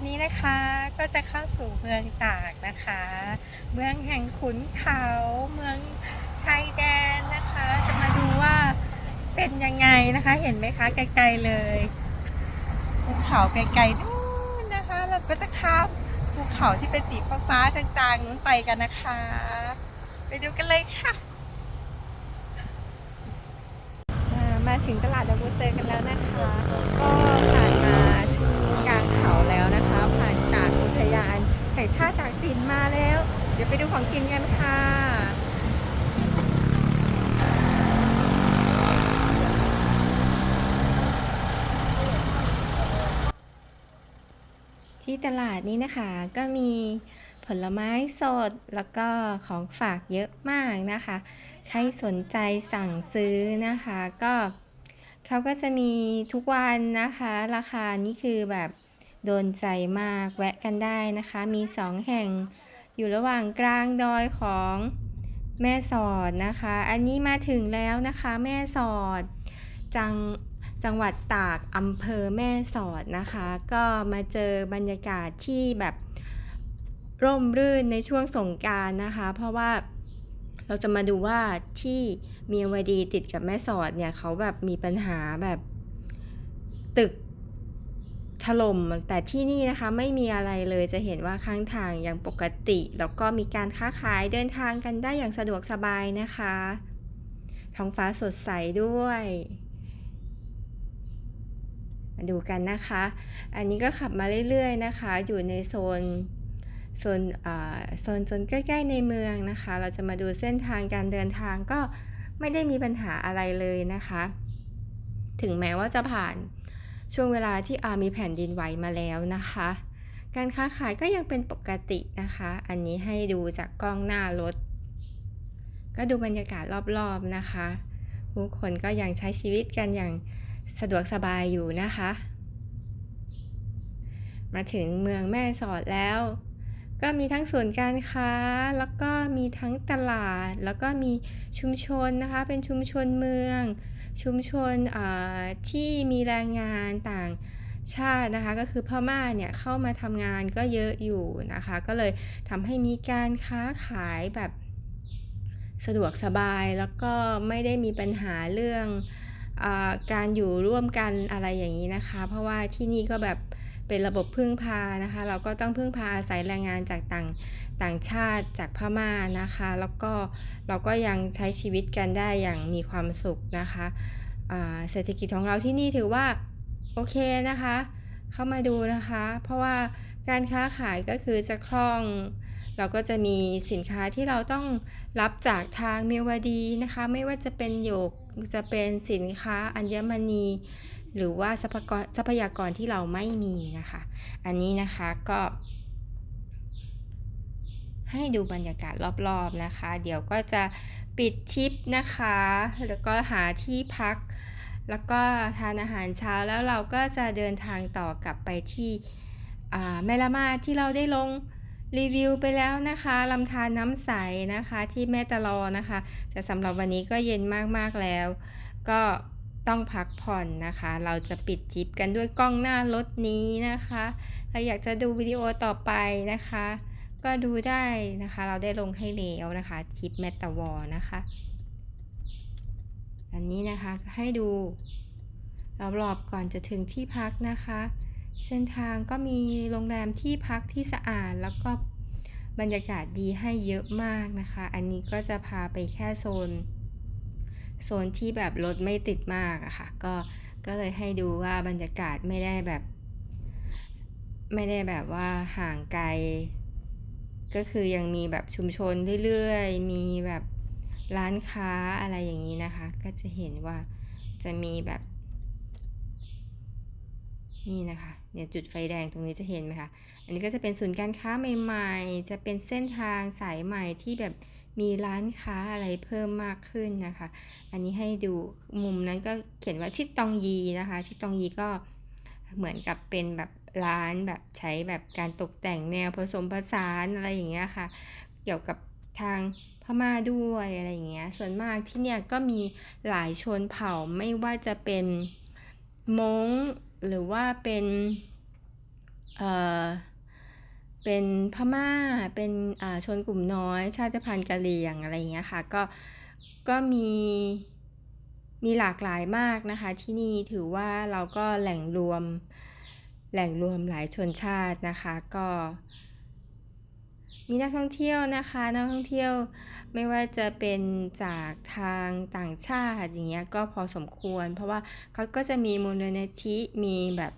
อนนี้นะคะก็จะเข้าสู่เมืองตากนะคะ เมืองแห่งขุนเขาเมืองชายแดนนะคะ จะมาดูว่าเป็นยังไงนะคะ เห็นไหมคะไกลๆเลยภูเขาไกลๆนู่นนะคะ เราก็จะข้ามภูเขาที่เป็นสีฟ้าๆจางๆนู้นไปกันนะคะ ไปดูกันเลยค่ะมาถึงตลาดดับเบิลเซอร์กันแล้วนะคะ ก็ผ่าน มาแล้ว เดี๋ยวไปดูของกินกันค่ะที่ตลาดนี้นะคะก็มีผลไม้สดแล้วก็ของฝากเยอะมากนะคะ ใครสนใจสั่งซื้อนะคะ ก็เขาก็จะมีทุกวันนะคะ ราคานี่คือแบบ โดนใจมากแวะกันได้นะคะ มีสองแห่งอยู่ระหว่างกลางดอยของแม่สอดนะคะ อันนี้มาถึงแล้วนะคะแม่สอด จังจังหวัดตากอำเภอแม่สอดนะคะ ก็มาเจอบรรยากาศที่แบบร่มรื่นในช่วงสงการนะคะ เพราะว่าเราจะมาดูว่าที่เมียวดีติดกับแม่สอดเนี่ยเขาแบบมีปัญหาแบบตึก ถล่มแต่ที่นี่นะคะไม่มีอะไรเลยจะเห็นว่าข้างทางยังปกติ แล้วก็มีการค้าขายเดินทางกันได้อย่างสะดวกสบายนะคะท้องฟ้าสดใสด้วยมาดูกันนะคะ อันนี้ก็ขับมาเรื่อยๆนะคะ อยู่ในโซนโซนอ่าโซนโซนใกล้ๆในเมืองนะคะ เราจะมาดูเส้นทางการเดินทางก็ไม่ได้มีปัญหาอะไรเลยนะคะ ถึงแม้ว่าจะผ่าน ช่วงเวลาที่อามีแผ่นดินไหวมาแล้วนะคะ การค้าขายก็ยังเป็นปกตินะคะ อันนี้ให้ดูจากกล้องหน้ารถ ก็ดูบรรยากาศรอบๆนะคะผู้คนก็ยังใช้ชีวิตกันอย่างสะดวกสบายอยู่นะคะ มาถึงเมืองแม่สอดแล้ว ก็มีทั้งศูนการค้า แล้วก็มีทั้งตลาด แล้วก็มีชุมชนนะคะ เป็นชุมชนเมือง ชุมชนที่มีแรงงานต่างชาตินะคะก็คือพม่าเนี่ยเข้ามาทำงานก็เยอะอยู่นะคะ ก็เลยทำให้มีการค้าขายแบบสะดวกสบายแล้วก็ไม่ได้มีปัญหาเรื่องอการอยู่ร่วมกันอะไรอย่างนี้นะคะ เพราะว่าที่นี่ก็แบบ เป็นระบบพึ่งพานะคะ เราก็ต้องพึ่งพาอาศัยแรงงานจากต่างต่างชาติจากพม่านะคะ แล้วก็เราก็ยังใช้ชีวิตกันได้อย่างมีความสุขนะคะเศรษฐกิจของเราที่นี่ถือว่าโอเคนะคะ เข้ามาดูนะคะ เพราะว่าการค้าขายก็คือจะคล่อง เราก็จะมีสินค้าที่เราต้องรับจากทางเมียวดีนะคะ ไม่ว่าจะเป็นโยกจะเป็นสินค้าอัญมณี หรือว่าทรัพยากรที่เราไม่มีนะคะ อันนี้นะคะก็ให้ดูบรรยากาศรอบๆนะคะ เดี๋ยวก็จะปิดทริปนะคะ แล้วก็หาที่พัก แล้วก็ทานอาหารเช้าแล้วเราก็จะเดินทางต่อกลับไปที่แม่ละมาที่เราได้ลงรีวิวไปแล้วนะคะลำธารน้ำใสนะคะที่แม่ตะลอนะคะ แต่สำหรับวันนี้ก็เย็นมากๆแล้ว ก็ ต้องพักผ่อนนะคะ เราจะปิดทิปกันด้วยกล้องหน้ารถนี้นะคะถ้าอยากจะดูวิดีโอต่อไปนะคะ ก็ดูได้นะคะ เราได้ลงให้แล้วนะคะทิปแมตตาวอนะคะ อันนี้นะคะให้ดูรอบๆก่อนจะถึงที่พักนะคะ เส้นทางก็มีโรงแรมที่พักที่สะอาดแล้วก็บรรยากาศดีให้เยอะมากนะคะ อันนี้ก็จะพาไปแค่โซน โซนที่แบบรถไม่ติดมากอะค่ะ ก็ก็เลยให้ดูว่าบรรยากาศไม่ได้แบบ ไม่ได้แบบว่าห่างไกล ก็คือยังมีแบบชุมชนเรื่อยๆ มีแบบร้านค้าอะไรอย่างนี้นะคะ ก็จะเห็นว่าจะมีแบบ นี่นะคะเนี่ยจุดไฟแดงตรงนี้จะเห็นไหมคะ อันนี้ก็จะเป็นศูนย์การค้าใหม่ ๆ จะเป็นเส้นทางสายใหม่ที่แบบ มีร้านค้าอะไรเพิ่มมากขึ้นนะคะ อันนี้ให้ดูมุมนั้นก็เขียนว่าชิดตองยีนะคะ ชิดตองยีก็เหมือนกับเป็นแบบร้านแบบใช้แบบการตกแต่งแนวผสมผสานอะไรอย่างเงี้ยค่ะ เกี่ยวกับทางพม่าด้วยอะไรอย่างเงี้ย ส่วนมากที่เนี่ยก็มีหลายชนเผ่าไม่ว่าจะเป็นมงหรือว่าเป็นเอ่อ เป็นพม่าเป็นชนกลุ่มน้อย ชาติพันธุ์กะเหรี่ยงอะไรอย่างเงี้ยค่ะก็ก็มีมีหลากหลายมากนะคะ ที่นี่ถือว่าเราก็แหล่งรวมแหล่งรวมหลายชนชาตินะคะก็ มีนักท่องเที่ยวนะคะนักท่องเที่ยวไม่ว่าจะเป็นจากทางต่างชาติอย่างเงี้ยก็พอสมควร เพราะว่าเขาก็จะมีมูลนิธิมีแบบ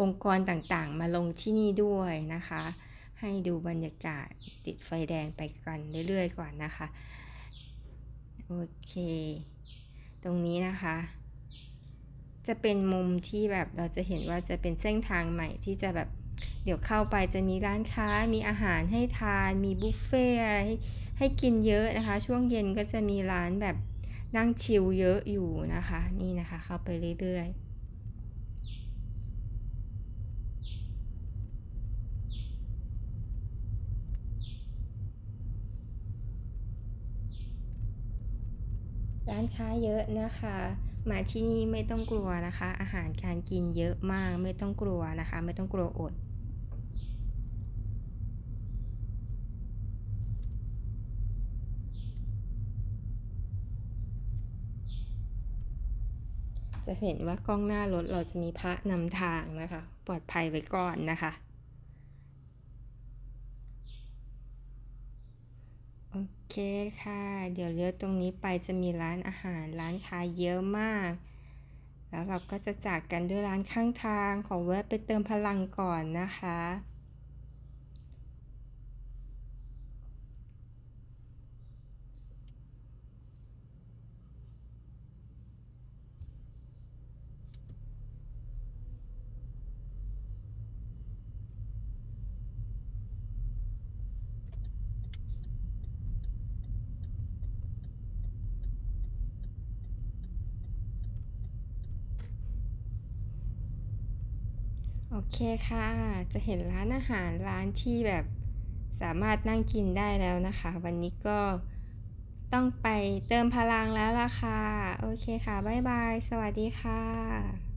องค์กรต่างๆ มาลงที่นี่ด้วยนะคะ ให้ดูบรรยากาศติดไฟแดงไปกันเรื่อยๆก่อนนะคะ โอเค ตรงนี้นะคะ จะเป็นมุมที่แบบเราจะเห็นว่าจะเป็นเส้นทางใหม่ที่จะแบบเดี๋ยวเข้าไปจะมีร้านค้า มีอาหารให้ทาน มีบุฟเฟ่อะไรให้ให้กินเยอะนะคะ ช่วงเย็นก็จะมีร้านแบบนั่งชิลเยอะอยู่นะคะ นี่นะคะ เข้าไปเรื่อยๆ ร้านค้าเยอะนะคะ มาที่นี่ไม่ต้องกลัวนะคะ อาหารการกินเยอะมากไม่ต้องกลัวนะคะ ไม่ต้องกลัวอดจะเห็นว่ากล้องหน้ารถเราจะมีพระนำทางนะคะ ปลอดภัยไว้ก่อนนะคะ โอ เคค่ะ เดี๋ยวเลี้ยวตรงนี้ไปจะมีร้านอาหารร้านค้าเยอะมาก แล้วเราก็จะจากกันด้วยร้านข้างทางขอแวะไปเติมพลังก่อนนะคะ โอเคค่ะ จะเห็นร้านอาหารร้านที่แบบสามารถนั่งกินได้แล้วนะคะ วันนี้ก็ต้องไปเติมพลังแล้วล่ะค่ะ โอเคค่ะ บ๊ายบาย สวัสดีค่ะ